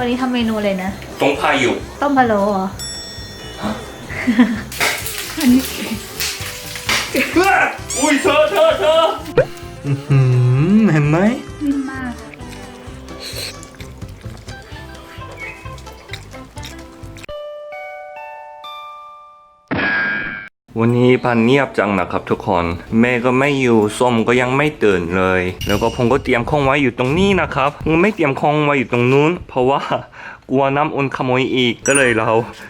วันนี้ทำเมนูเลยนะ ตรงพายุต้มพะโล้เหรอ อันนี้อุ้ยเธอเธอเธอเห็นไหมนิ่มมาก วันนี้พันเงียบจังนะครับทุกคน แม่ก็ไม่อยู่ส้มก็ยังไม่ตื่นเลย แล้วก็ผมก็เตรียมของไว้อยู่ตรงนี้นะครับไม่เตรียมของไว้อยู่ตรงนู้น เพราะว่ากลัวน้ำอุ่นขโมยอีกก็เลยเรา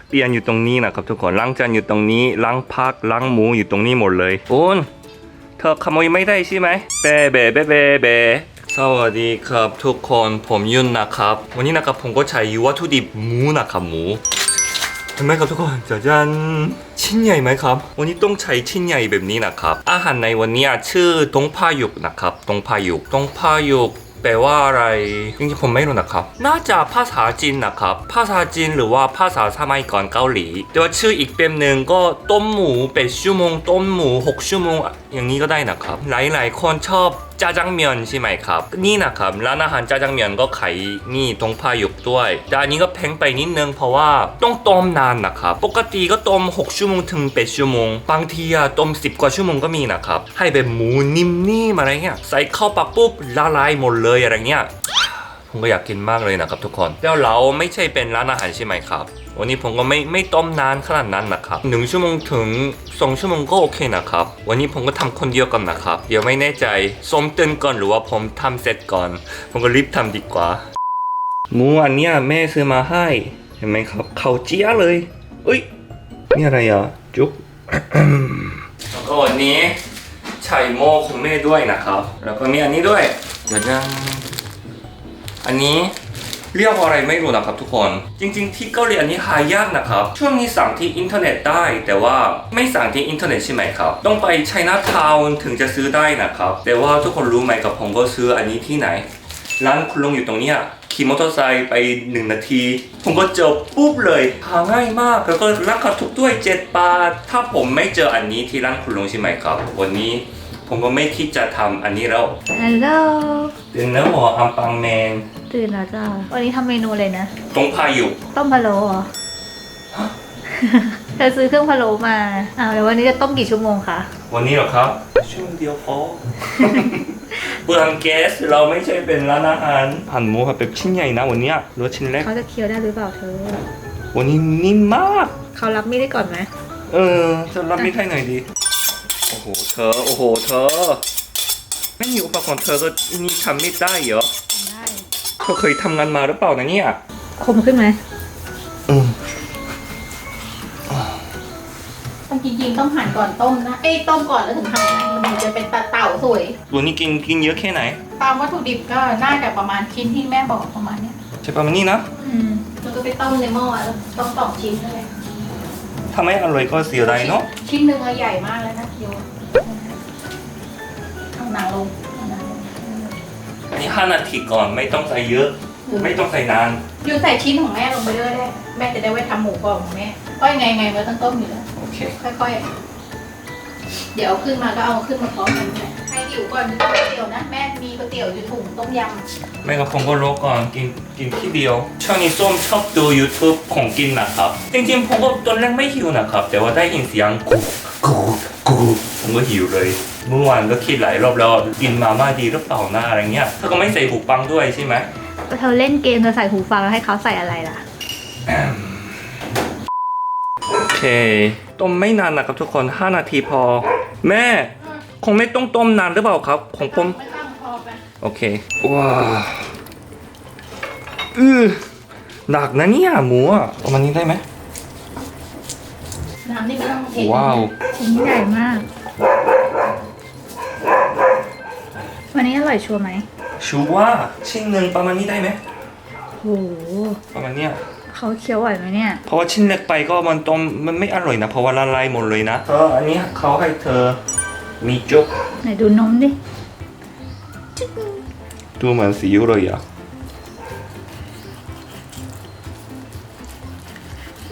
เปลี่ยนอยู่ตรงนี้นะครับทุกคนล้างจานอยู่ตรงนี้ล้างผักล้างหมูอยู่ตรงนี้หมดเลยอุ่นเธอขโมยไม่ได้ใช่ไหมเบเบเบเบเบสวัสดีครับทุกคนผมยุ่นนะครับ วันนี้นะครับผมก็ใช้วัตถุดิบหมูนะครับหมู เห็นไหมครับทุกคนจะจันชิ้นใหญ่ไหมครับ วันนี้ต้องใช้ชิ้นใหญ่แบบนี้นะครับ อาหารในวันนี้ชื่อตงพายุกนะครับตงพายุกตงพายุกแปลว่าอะไรจริงๆผมไม่รู้นะครับ น่าจะภาษาจีนนะครับ ภาษาจีนหรือว่าภาษาสมัยก่อนเกาหลี แต่ว่าชื่ออีกแบบหนึ่งก็ต้มหมูเป็ดชั่วโมงต้มหมูหกชั่วโมง อย่างนี้ก็ได้นะครับ หลายๆคนชอบ จาจังเมียนใช่ไหมครับ นี่นะครับร้านอาหารจาจังเมียนก็ขายนี่ตรงพายุกด้วย แต่อันนี้ก็แพงไปนิดนึงเพราะว่าต้องต้มนานนะครับปกติก็ต้ม6ชั่วโมงถึง8ชั่วโมงบางทีอะต้ม 10 กว่าชั่วโมงก็มีนะครับให้แบบหมูนิ่มๆอะไรเงี้ยใส่เข้าปากปุ๊บละลายหมดเลยอะไรเงี้ย ผมก็อยากกินมากเลยนะครับทุกคนแล้วเราไม่ใช่เป็นร้านอาหารใช่ไหมครับ วันนี้ผมก็ไม่ไม่ต้มนานขนาดนั้นนะครับหนึ่งชั่วโมงถึงสองชั่วโมงก็โอเคนะครับ วันนี้ผมก็ทำคนเดียวกันนะครับ เดี๋ยวไม่แน่ใจส้มตื่นก่อนหรือว่าผมทำเสร็จก่อน ผมก็รีบทำดีกว่า หมูอันเนี้ยแม่ซื้อมาให้เห็นไหมครับเขาเจี๊ยเลยเอ้ยนี่อะไรอะจุ๊บแล้วก็วันนี้ใช้โม่ของแม่ด้วยนะครับ แล้วก็มีอันนี้ด้วยเดี๋ยวจะ อันนี้เรียกว่าอะไรไม่รู้นะครับทุกคน จริง ๆ ที่เกาหลีอันนี้หายากนะครับ ช่วงนี้สั่งที่อินเทอร์เน็ตได้ แต่ว่าไม่สั่งที่อินเทอร์เน็ตใช่ไหมครับ ต้องไปไชน่าทาวน์ถึงจะซื้อได้นะครับ แต่ว่าทุกคนรู้ไหมกับผมก็ซื้ออันนี้ที่ไหน ร้านคุณลุงอยู่ตรงเนี้ยขี่มอเตอร์ไซค์ไปหนึ่งนาที ผมก็เจอปุ๊บเลยหาง่ายมากแล้วก็ราคาถูกด้วยเจ็ดบาท ถ้าผมไม่เจออันนี้ที่ร้านคุณลุงใช่ไหมครับ วันนี้ ผมก็ไม่คิดจะทำอันนี้แล้วฮัลโหลตื่นแล้วหมออัมปังแมนตื่นแล้วจ้าวันนี้ทำเมนูเลยนะ ตรงพายุต้มพะโล้เหรอ เธอซื้อเครื่องพะโล้มาอ้าวแล้ววันนี้จะต้มกี่ชั่วโมงคะ วันนี้เหรอครับ ช่วงเดียวพอ เปลืองแก๊สเราไม่ใช่เป็นร้านอาหารหั่นหมูครับแบบชิ้นใหญ่นะวันเนี้ยหรือว่าชิ้นเล็กเขาจะเคี้ยวได้หรือเปล่าเธอ วันนี้นิ่มมาก เขารับมีดได้ก่อนไหมเออจะรับไม่ได้หน่อยดีโอ้โหเธอ โอ้โหเธอ ไม่มีอุปกรณ์เธอก็นี่ทำไม่ได้เหรอได้เธอเคยทำงานมาหรือเปล่านะเนี่ยคมขึ้นไหมอืมต้องจริงๆต้องหั่นก่อนต้มนะเอ้ยต้มก่อนแล้วถึงหั่นนะมันถึงจะเป็นตาเต่าสวย ตัวนี้กินกินเยอะแค่ไหนตามวัตถุดิบก็น่าจะประมาณชิ้นที่แม่บอกประมาณเนี้ยใช่ประมาณนี้นะ อืมแล้วก็ไปต้มในหม้อแล้วต้มสองชิ้นเลย ถ้าไม่อร่อยก็เสียดายเนาะชิ้นหนึ่งอะใหญ่มากเลยนะโยเอาหนังลงเอาหนังลงอันนี้5นาทีก่อนไม่ต้องใส่เยอะ ไม่ต้องใส่นานโยนใส่ชิ้นของแม่ลงไปด้วยได้แม่จะได้ไว้ทำหมูกรอบของแม่ก็ยังไงไงมันก็ต้องต้มอยู่แล้วโอเค ค่อยๆ เดี๋ยวเอาขึ้นมาก็เอาขึ้นมาพร้อมกันเลย ให้หิวก่อนก๋วยเตี๋ยวนะแม่มีก๋วยเตี๋ยวอยู่ถุงต้มยำแม่กับผมก็รู้ก่อนกินกินที่เดียว ช่วงนี้ส้มชอบดู YouTube ของกินนะครับ จริงๆผมก็ตอนแรกไม่หิวนะครับ แต่ว่าได้ยินเสียงกูกูกูผมก็หิวเลย เมื่อวานก็คิดหลายรอบแล้วกินมาม่าดีหรือเปล่านะอะไรเงี้ยเธอก็ไม่ใส่หูฟังด้วยใช่ไหม เธอเล่นเกมเธอใส่หูฟังแล้วให้เขาใส่อะไรล่ะ โอเค ต้มไม่นานนะครับทุกคน 5 นาทีพอ แม่ คงไม่ต้องต้มนานหรือเปล่าครับ ของผมไม่ต้องพอไปโอเคว้าวอือหนักนะเนี่ยหมูอะประมาณนี้ได้ไหมน้ำนี่ไม่ต้องเทว้าวชิ้นใหญ่มาก วันนี้อร่อยชัวร์ไหมชูว่าชิ้นหนึ่งประมาณนี้ได้ไหมโหประมาณเนี้ยเขาเคี้ยวไหวไหมเนี่ย เพราะว่าชิ้นเล็กไปก็มันต้มมันไม่อร่อยนะ เพราะว่าละลายหมดเลยนะเอออันนี้เขาให้เธอ มีจุกไหนดูนมดิดูเหมือนสีอิ๊วเลยอะ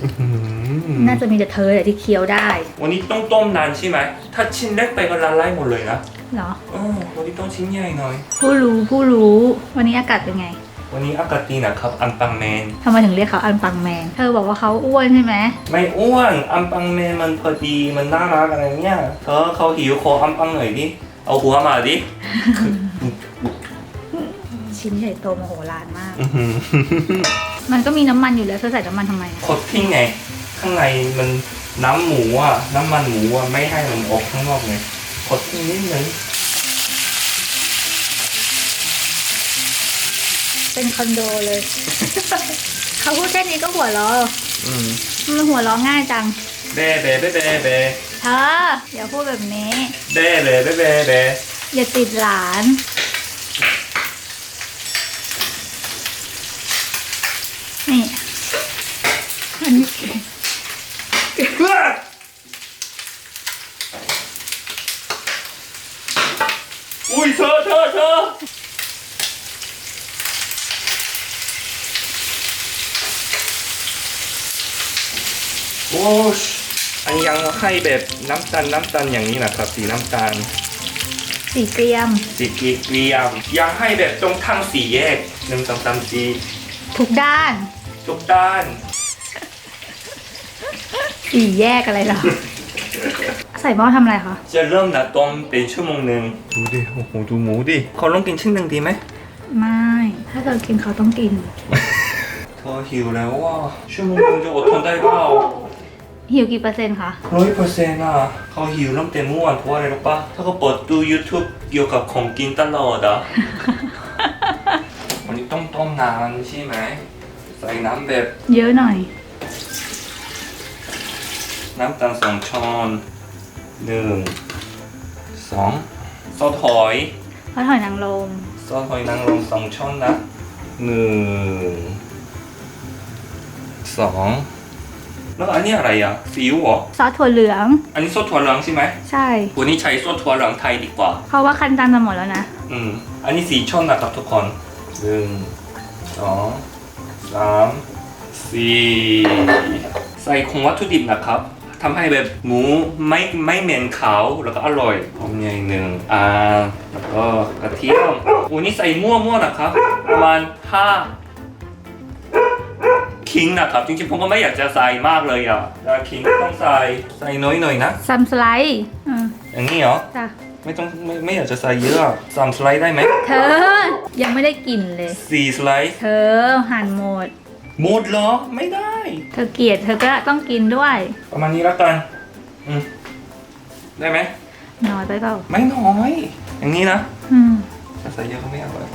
อื้อหือน่าจะมีแต่เธอแหละที่เคี้ยวได้ วันนี้ต้องต้มนานใช่ไหม ถ้าชิ้นเล็กไปก็ละลายหมดเลยนะ เหรอ เออวันนี้ต้องชิ้นใหญ่หน่อย ผู้รู้ผู้รู้ วันนี้อากาศเป็นไง ววันนี้อากาศดีนะครับ อันปังแมน ทำไมถึงเรียกเขาอันปังแมน เธอบอกว่าเขาอ้วนใช่ไหม ไม่อ้วน อันปังแมนมันพอดี มันน่ารักอะไรเนี่ยเธอเขาหิวขออันปังหน่อยดิ เอาหัวมาดิ ชิ้นใหญ่โตมโหฬารมาก อื้อหือมันก็มีน้ำมันอยู่แล้วเธอใส่น้ำมันทำไมอะขดทิ้งไง ข้างในมันน้ำหมูอะ น้ำมันหมูอะ ไม่ให้มันออกข้างนอกไงขดทิ้งนิดนึง เป็นคอนโดเลย เขาพูดแค่นี้ก็หัวเราะอืมมันหัวเราะง่ายจังเบ้เบ้เบ้เบ้เบ้เธออย่าพูดแบบนี้ เบ้เบ้เบ้เบ้เบ้อย่าติดหลาน นี่อันนี้ อุ้ยเธอเธอเธอโอ้ชอั นยังให้แบบน้ำตาลน้ำตาลอย่างนี้นะครับ สีน้ำตาล สีเกรียม สีเกลียมยังให้แบบตรงทางสีแยกหนึ่งสองสามสี่ทุกด้าน ทุกด้าน สีแยกอะไรเหรอ ใส่หม้อทำอะไรคะจะเริ่มนะต้มเป็นชั่วโมงหนึ่งดูดิโอ้โหดูหมูดิขอลองกินชิ้นหนึ่งดีไหมไม่ ถ้าเธอกินเขาต้องกิน เธอหิวแล้วว่าชั่วโมงหนึงจะอดทนได้เปล่า หิวกี่เปอร์เซ็นต์คะร้อยเปอร์เซ็นต์อะเขาหิวตั้งแต่เมื่อวานเพราะว่าอะไรรู้ปะถ้าเขาเปิดดู YouTube เกี่ยวกับของกินตลอดอะ วันนี้ต้องต้มนานใช่ไหม ใส่น้ำแบบเยอะหน่อย น้ำตาลสองช้อนหนึ่งสองซอสหอยเพราะถอยนางลมซอสหอยนางรมสองช้อนนะหนึ่งสอง แล้วอันนี้อะไรอะซีอิ๊วเหรอซอสถั่วเหลือง อันนี้ซอสถั่วเหลืองใช่ไหมใช่วันนี้ใช้ซอสถั่วเหลืองไทยดีกว่า เพราะว่าคันจานจะหมดแล้วนะอืมอันนี้สี่ช่องนะครับทุกคนหนึ่งสองสามสี่ใส่ของวัตถุดิบนะครับทำให้แบบหมูไม่ไม่เหม็นขาวแล้วก็อร่อยหอมใหญ่หนึ่งอ่าแล้วก็กระเทียมวันนี้ใส่มั่วๆนะครับประมาณห้า คิงนะครับจริงๆผมก็ไม่อยากจะใส่มากเลยอะแต่คิงต้องใส่ใส่น้อยหน่อยๆนะซัมสไลด์อืมอย่างนี้เหรอจ้ะไม่ต้องไม่ไม่อยากจะใส่เยอะสามสไลด์ได้ไหมเธอ ยังไม่ได้กินเลย สี่สไลด์เธอหั่นหมด หมดเหรอไม่ได้ เธอเกลียดเธอก็ต้องกินด้วยประมาณนี้แล้วกันอืมได้ไหมน้อยไปเปล่าไม่น้อย อย่างนี้นะอืมถ้าใส่เยอะก็ไม่อร่อย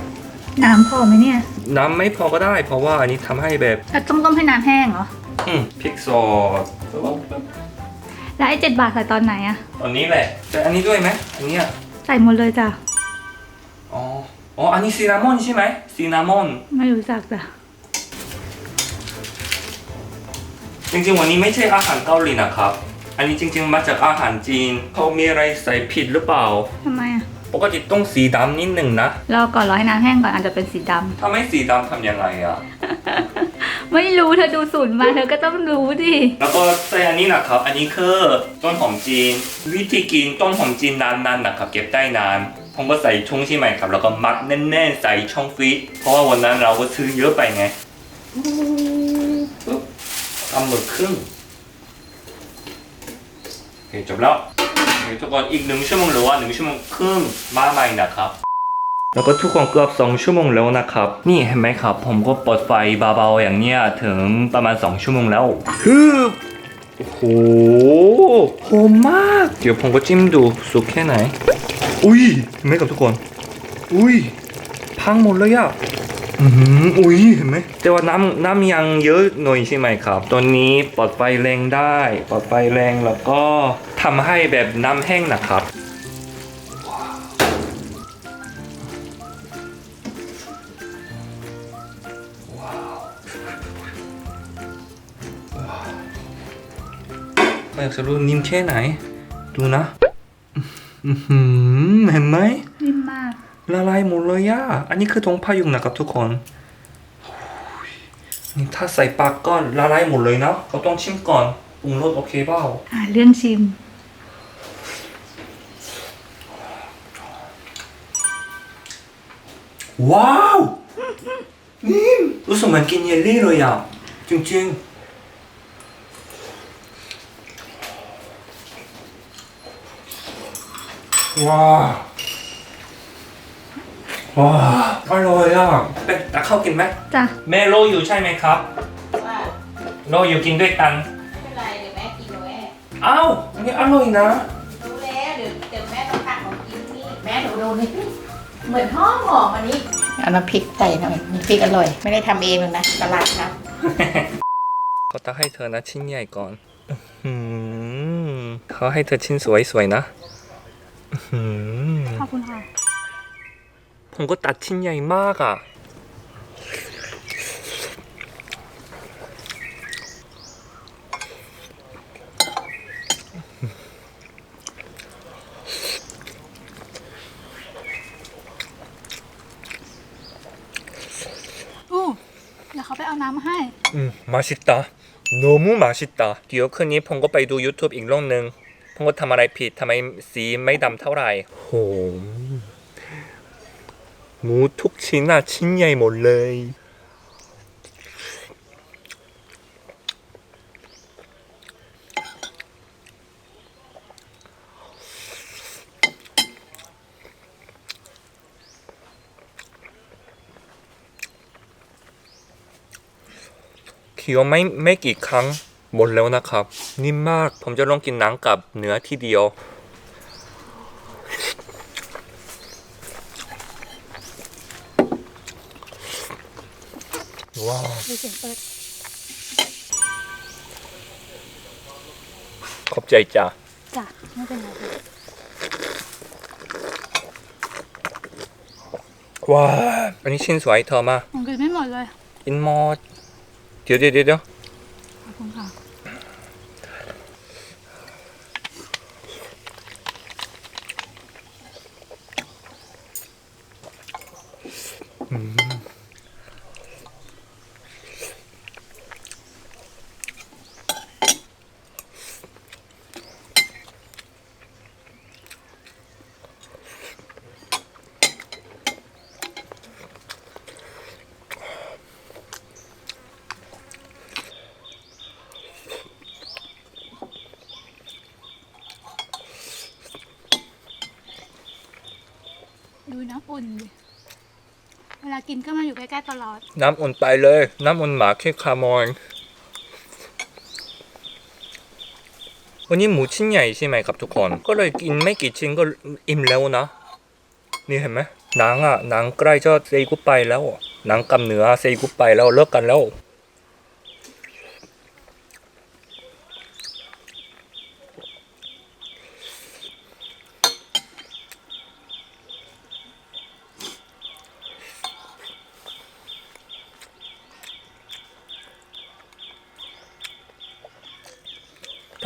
น้ำพอไหมเนี่ย น้ำไม่พอก็ได้ เพราะว่าอันนี้ทำให้แบบแล้วต้องต้มให้น้ำแห้งเหรอ อืมพริกซอสแล้วไอ้เจ็ดบาทใส่ตอนไหนอะตอนนี้แหละแต่อันนี้ด้วยไหมอันเนี้ยใส่หมดเลยจ้ะ อ๋ออ๋ออันนี้ซีนามอนใช่ไหมซีนามอน ไม่รู้จักจ้ะ จริงๆ วันนี้ไม่ใช่อาหารเกาหลีนะครับ อันนี้จริง ๆ มาจากอาหารจีนเขามีอะไรใส่ผิดหรือเปล่า ทำไมอะ ปกติต้องสีดำนิดหนึ่งนะ รอก่อนรอให้น้ำแห้งก่อนอาจจะเป็นสีดำ ถ้าไม่สีดำทำยังไงอะ ไม่รู้เธอดูสูตรมาเธอก็ต้องรู้ดิแล้วก็ใส่อันนี้นะครับ อันนี้คือต้นหอมจีน วิธีกินต้นหอมจีนนานๆนะครับเก็บได้นานผมก็ใส่ช่องใช่ไหมครับ แล้วก็มัดแน่นๆใส่ช่องฟรีซเพราะว่าวันนั้นเราก็ซื้อเยอะไปไงปุ๊บกำมือครึ่งโอเคจบแล้วโอเค ทุกคนอีกหนึ่งชั่วโมงหรือว่าหนึ่งชั่วโมงครึ่งมาใหม่นะครับแล้วก็ทุกคนเกือบสองชั่วโมงแล้วนะครับ นี่เห็นไหมครับ ผมก็เปิดไฟเบาๆอย่างเนี้ยถึงประมาณ2ชั่วโมงแล้วฮึบโอ้โหหอมมาก เดี๋ยวผมก็จิ้มดูสุกแค่ไหน อุ้ยเห็นไหมครับทุกคน อุ้ยพังหมดเลยอะอืมอุ้ยเห็นไหมแต่ว่าน้ำน้ำยังเยอะหน่อยใช่ไหมครับตัวนี้ปลอดไฟแรงได้ปลอดไฟแรงแล้วก็ ทำให้แบบน้ำแห้งนะครับก็อยากจะรู้นิ่มแค่ไหน ดูนะอื้อหือเห็นไหม นิ่มมาก ละลายหมดเลยอะอันนี้คือทงพายุงนะครับทุกคนโอ้ยนี่ถ้าใส่ปากก้อนละลายหมดเลยนะเขาต้องชิมก่อนปรุงรสโอเคเปล่า อ่าเรื่องชิม ว้าวรู้สึกเหมือนกินเยลลี่เลยอะ จริงๆ ว้าวว้าวอร่อยอะเป็ดตักข้าวกินไหมจ้ะแม่โลอยู่ใช่ไหมครับ ว่าโลอยู่กินด้วยกัน ไม่เป็นไรเดี๋ยวแม่กินเดี๋ยวแม่อ้าวอันนี้อร่อยนะ รู้แล้วเดี๋ยวเดี๋ยวแม่ต้องทานของกินนี่แม่หนูดูนี่ เหมือนห้องหอมอันนี้เอาน้ำพริกใส่หน่อยน้ำพริกอร่อย ไม่ได้ทำเองหรอกนะตลาดครับ เขาตักให้เธอนะชิ้นใหญ่ก่อนอื้อหือเขาให้เธอชิ้นสวยๆนะอื้อหือขอบคุณค่ะ ผมก็ตัดชิ้นใหญ่มากอะ อู้เดี๋ยวเขาไปเอาน้ำมาให้ อืม 맛있다 너무 맛있다เดี๋ยวคืนนี้ผมก็ไปดู YouTube อีกรอบนึง ผมก็ทำอะไรผิดทำไมสีไม่ดำเท่าไหร่โหหมูทุกชิ้นอ่ะ ชิ้นใหญ่หมดเลย คี้ยวไม่ไม่กี่ครั้งหมดแล้วนะครับ นิ่มมากผมจะลองกินหนังกับเนื้อทีเดียว ว้าวขอบใจจ้ะจ้ะไม่เป็นไรว้าวอันนี้ชิ้นสวยเธอมาผมกินไม่หมดเลยอินมอด เดี๋ยวเดี๋ยวเดี๋ยวขอบคุณค่ะ อุ่น เวลากินก็มาอยู่ใกล้ๆตลอด น้ำอุ่นไปเลย น้ำอุ่นหมาเค่คามอนวันนี้หมูชิ้นใหญ่ใช่ไหมครับทุกคน ก็เลยกินไม่กี่ชิ้นก็อิ่มแล้วนะ นี่เห็นไหมหนังอะหนังใกล้จะเซกุไปแล้วหนังกับเนื้อเซกุไปแล้วเลิกกันแล้ว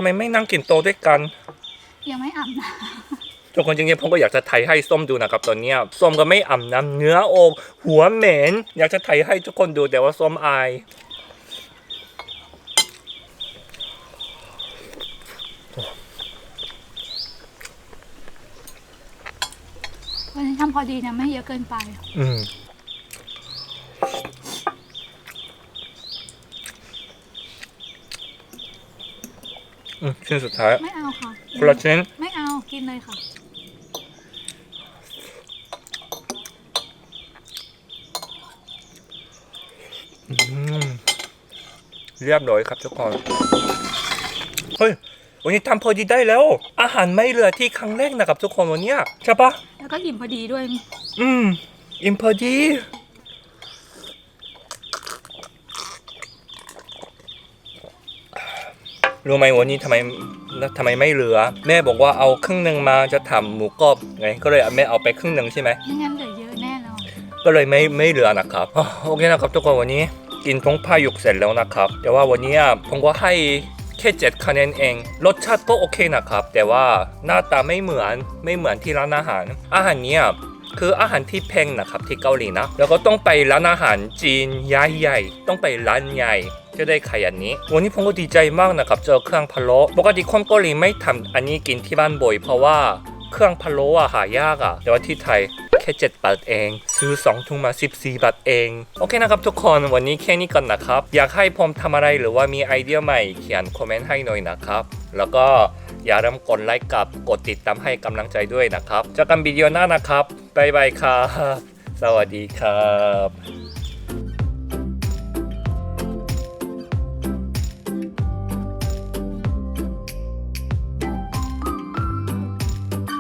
ำไมไม่นั่งกินโต๊ะด้วยกัน ยังไม่อาบน้ทุกคนจริงๆผมก็อยากจะไทยให้ส้มดูนะครับตอนเนี้ยส้มก็ไม่อ่ำน้ำเนื้ออกหัวเหม็นอยากจะไทยให้ทุกคนดูแต่ว่าส้มอายำวันนี้ทำพอดีนะไม่เยอะเกินไป อืม อืมชิ้นสุดท้ายไม่เอาค่ะ คนละชิ้นไม่เอากินเลยค่ะ อืมเรียบร้อยครับทุกคนเฮ้ยวันนี้ทำพอดีได้แล้ว อาหารไม่เหลือที่ครั้งแรกนะครับทุกคนวันเนี้ยใช่ปะแล้วก็อิ่มพอดีด้วย อืม อิ่มพอดี รู้ไหมวันนี้ทำไมทำไมไม่เหลือ แม่บอกว่าเอาครึ่งหนึ่งมาจะทำหมูกรอบไงก็เลยแม่เอาไปครึ่งหนึ่งใช่ไหมไม่งั้นเหลือเยอะแน่นอนก็เลยไม่ไม่เหลือนะครับอะโอเคนะครับทุกคนวันนี้กินทงพายุกเสร็จแล้วนะครับ แต่ว่าวันนี้ผมก็ให้แค่เจ็ดคะแนนเอง รสชาติก็โอเคนะครับ แต่ว่าหน้าตาไม่เหมือนไม่เหมือนที่ร้านอาหาร อาหารเนี้ย คืออาหารที่แพงนะครับที่เกาหลีนะ แล้วก็ต้องไปร้านอาหารจีนใหญ่ๆต้องไปร้านใหญ่จะได้ไข่อันนี้ วันนี้ผมก็ดีใจมากนะครับเจอเครื่องพะโล้ปกติคนเกาหลีไม่ทำอันนี้กินที่บ้านบ่อยเพราะว่าเครื่องพะโล้อะหายากอะแต่ว่าที่ไทย แค่ 7 บาทเอง ซื้อ 2 ถุงมา 14 บาทเอง โอเคนะครับทุกคนวันนี้แค่นี้ก่อนนะครับ อยากให้ผมทำอะไรหรือว่ามีไอเดียใหม่เขียนคอมเมนต์ให้หน่อยนะครับ แล้วก็อย่าลืมกดไลค์กับกดติดตามให้กำลังใจด้วยนะครับเจอกันวิดีโอหน้านะครับบ๊ายบายครับสวัสดีครับ